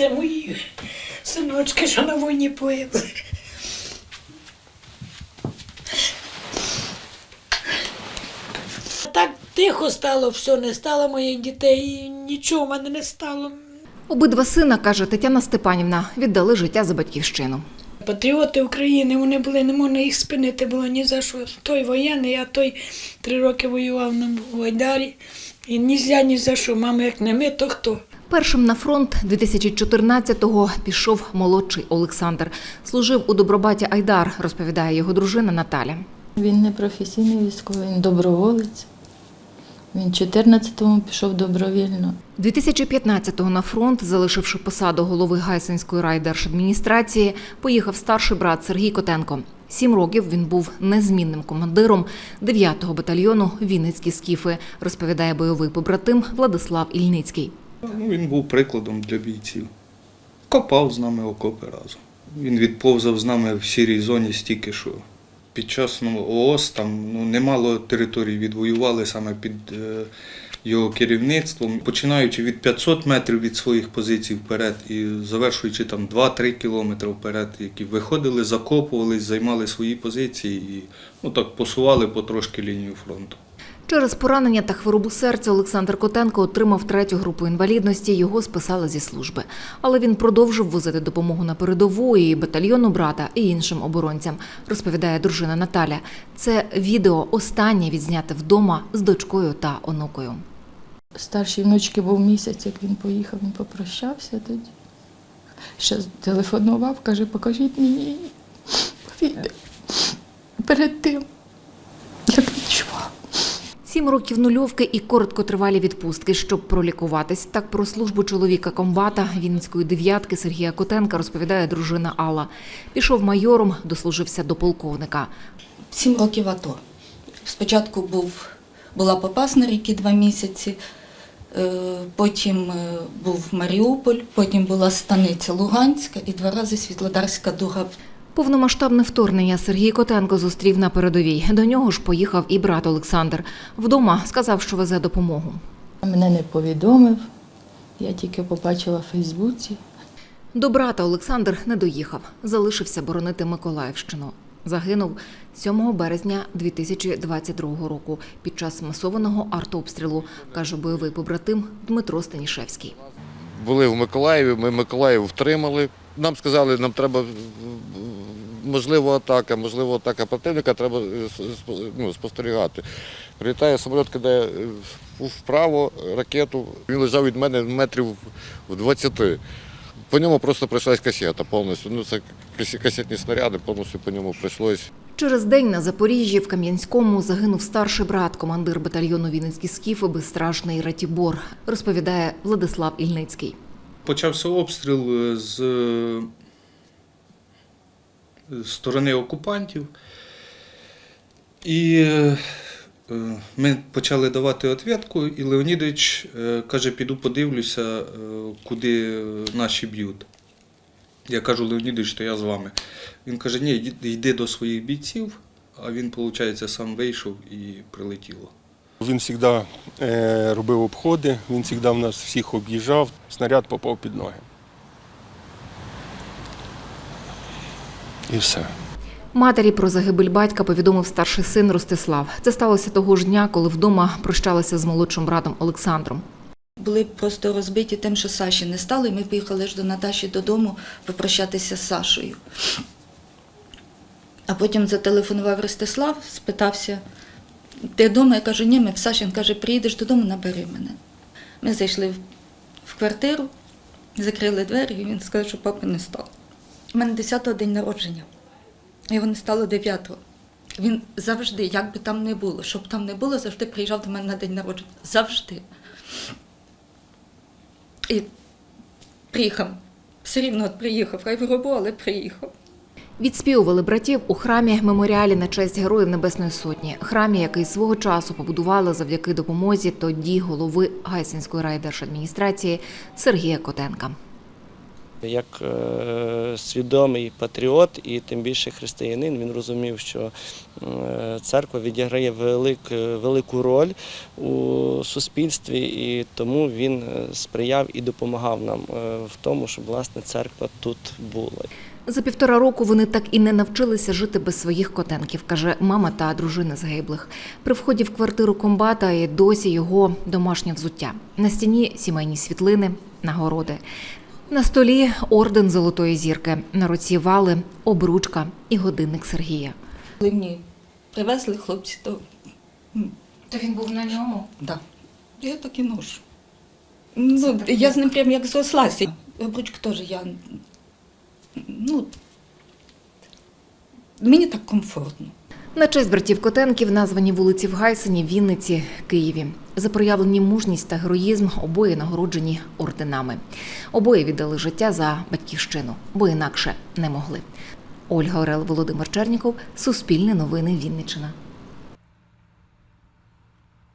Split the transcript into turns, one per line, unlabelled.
Це мої синочки, що на війні погибли. Так тихо стало, все, не стало моїх дітей, нічого в мене не стало.
Обидва сина, каже Тетяна Степанівна, віддали життя за батьківщину.
Патріоти України, вони були, не можна їх спинити було ні за що. Той воєнний, а той три роки воював на Гайдарі. І ні зля, ні за що. Мама, як не ми, то хто?
Першим на фронт 2014-го пішов молодший Олександр. Служив у Добробаті Айдар, розповідає його дружина Наталя.
Він не професійний військовий, він доброволець. Він 14-му пішов добровільно.
2015-го на фронт, залишивши посаду голови Гайсинської райдержадміністрації, поїхав старший брат Сергій Котенко. Сім років він був незмінним командиром 9-го батальйону Вінницькі скіфи, розповідає бойовий побратим Владислав Ільницький.
Ну, він був прикладом для бійців. Копав з нами окопи разом. Він відповзав з нами в сірій зоні стільки, що під час ну, ООС там ну, немало територій відвоювали саме під е, його керівництвом, починаючи від 500 метрів від своїх позицій вперед і завершуючи там 2-3 кілометри вперед, які виходили, закопувались, займали свої позиції і ну, так посували потрошки лінію фронту.
Через поранення та хворобу серця Олександр Котенко отримав третю групу інвалідності. Його списали зі служби. Але він продовжив возити допомогу на передову і батальйону брата і іншим оборонцям, розповідає дружина Наталя. Це відео останнє відзняте вдома з дочкою та онукою.
Старшій внучки був місяць, як він поїхав, він попрощався тоді. Ще телефонував, каже, покажіть мені відео перед тим, як відчував.
Сім років нульовки і короткотривалі відпустки, щоб пролікуватись. Так про службу чоловіка комбата Вінницької дев'ятки Сергія Котенка розповідає дружина Алла. Пішов майором, дослужився до полковника.
Сім років АТО. Спочатку був, була Попасна ріки два місяці, е, потім е, був Маріуполь, потім була станиця Луганська і два рази Світлодарська дуга.
Повномасштабне вторгнення Сергій Котенко зустрів на передовій. До нього ж поїхав і брат Олександр. Вдома сказав, що везе допомогу.
Мене не повідомив, я тільки побачила в Фейсбуці.
До брата Олександр не доїхав, залишився боронити Миколаївщину. Загинув 7 березня 2022 року під час масованого артобстрілу, каже бойовий побратим Дмитро Станішевський.
були в Миколаєві, ми Миколаїв втримали. Нам сказали, нам треба можливо атака, можливо атака противника, треба е, с- ну, спостерігати. Прилітає самоліт, кидає е, вправо ракету. Він лежав від мене метрів в 20. По ньому просто прийшлась касета повністю. Ну, це касетні снаряди, повністю по ньому прийшлось.
Через день на Запоріжжі в Кам'янському загинув старший брат, командир батальйону Вінницькі скіфи безстрашний Ратібор, розповідає Владислав Ільницький.
Почався обстріл е, з е, сторони окупантів. І е, ми почали давати відповідку, і Леонідович каже, піду подивлюся, куди наші б'ють. Я кажу, Леонідович, то я з вами. Він каже, ні, йди до своїх бійців, а він, виходить, сам вийшов і прилетіло.
Він завжди е, робив обходи, він завжди в нас всіх об'їжджав, снаряд попав під ноги. І все.
Матері про загибель батька повідомив старший син Ростислав. Це сталося того ж дня, коли вдома прощалися з молодшим братом Олександром.
Були просто розбиті тим, що Саші не стало, і ми поїхали ж до Наташі додому попрощатися з Сашою. А потім зателефонував Ростислав, спитався, ти вдома? Я кажу, ні, ми в Саші. Він каже, приїдеш додому, набери мене. Ми зайшли в, квартиру, закрили двері, і він сказав, що папи не стало. У мене 10-го день народження. Його не стало 9-го. Він завжди, як би там не було, щоб там не було, завжди приїжджав до мене на день народження. Завжди. І приїхав. Все рівно от приїхав, хай в але приїхав.
Відспівували братів у храмі меморіалі на честь Героїв Небесної Сотні. Храмі, який свого часу побудували завдяки допомозі тоді голови Гайсинської райдержадміністрації Сергія Котенка.
Як е, свідомий патріот і тим більше християнин, він розумів, що е, церква відіграє велик, велику роль у суспільстві, і тому він е, сприяв і допомагав нам е, в тому, щоб власне церква тут була.
За півтора року вони так і не навчилися жити без своїх котенків, каже мама та дружина загиблих. При вході в квартиру комбата і досі його домашнє взуття. На стіні сімейні світлини, нагороди. На столі орден Золотої зірки, на руці вали, обручка і годинник Сергія.
Коли мені привезли хлопці, то
То він був на ньому.
да, я так і ношу. Ну, я з ним прям як зрослася. Обручку теж я. Ну, мені так комфортно.
На честь братів Котенків названі вулиці в Гайсині, Вінниці, Києві. За проявлені мужність та героїзм обоє нагороджені орденами. Обоє віддали життя за батьківщину, бо інакше не могли. Ольга Орел, Володимир Черніков, Суспільне новини Вінниччина.